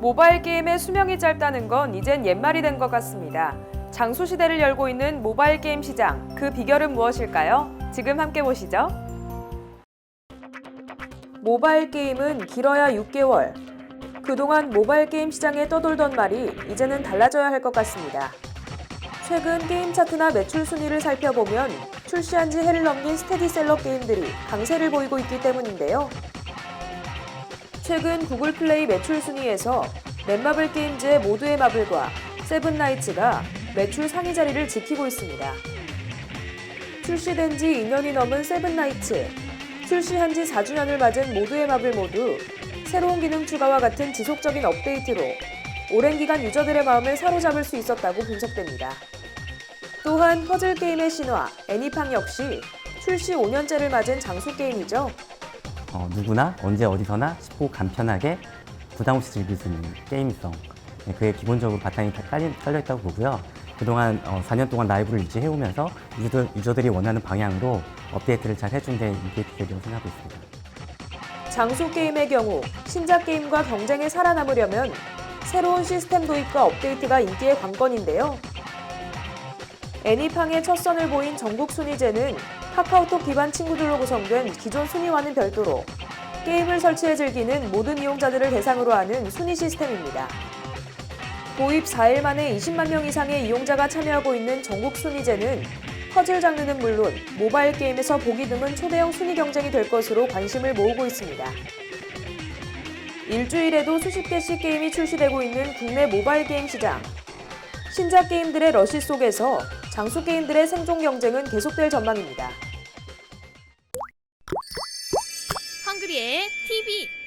모바일 게임의 수명이 짧다는 건 이젠 옛말이 된 것 같습니다. 장수 시대를 열고 있는 모바일 게임 시장, 그 비결은 무엇일까요? 지금 함께 보시죠. 모바일 게임은 길어야 6개월. 그동안 모바일 게임 시장에 떠돌던 말이 이제는 달라져야 할 것 같습니다. 최근 게임 차트나 매출 순위를 살펴보면 출시한 지 해를 넘긴 스테디셀러 게임들이 강세를 보이고 있기 때문인데요. 최근 구글 플레이 매출 순위에서 넷마블 게임즈의 모두의 마블과 세븐나이츠가 매출 상위 자리를 지키고 있습니다. 출시된 지 2년이 넘은 세븐나이츠, 출시한 지 4주년을 맞은 모두의 마블 모두 새로운 기능 추가와 같은 지속적인 업데이트로 오랜 기간 유저들의 마음을 사로잡을 수 있었다고 분석됩니다. 또한 퍼즐 게임의 신화, 애니팡 역시 출시 5년째를 맞은 장수 게임이죠. 어, 누구나 언제 어디서나 쉽고 간편하게 부담 없이 즐길 수 있는 게임성 네, 그게 기본적으로 바탕이 다 깔린- 깔려 있다고 보고요. 그동안 어, 4년 동안 라이브를 유지해오면서 유저들, 유저들 이 원하는 방향으로 업데이트를 잘 해준 게 인게이트라고 생각하고 있습니다. 장수 게임의 경우 신작 게임과 경쟁에 살아남으려면 새로운 시스템 도입과 업데이트가 인기의 관건인데요. 애니팡의 첫 선을 보인 전국 순위제는 카카오톡 기반 친구들로 구성된 기존 순위와는 별도로 게임을 설치해 즐기는 모든 이용자들을 대상으로 하는 순위 시스템입니다. 도입 4일 만에 20만 명 이상의 이용자가 참여하고 있는 전국 순위제는 퍼즐 장르는 물론 모바일 게임에서 보기 드문 초대형 순위 경쟁이 될 것으로 관심을 모으고 있습니다. 일주일에도 수십 개씩 게임이 출시되고 있는 국내 모바일 게임 시장. 신작 게임들의 러시 속에서 장수 게임들의 생존 경쟁은 계속될 전망입니다. 헝그리의 TV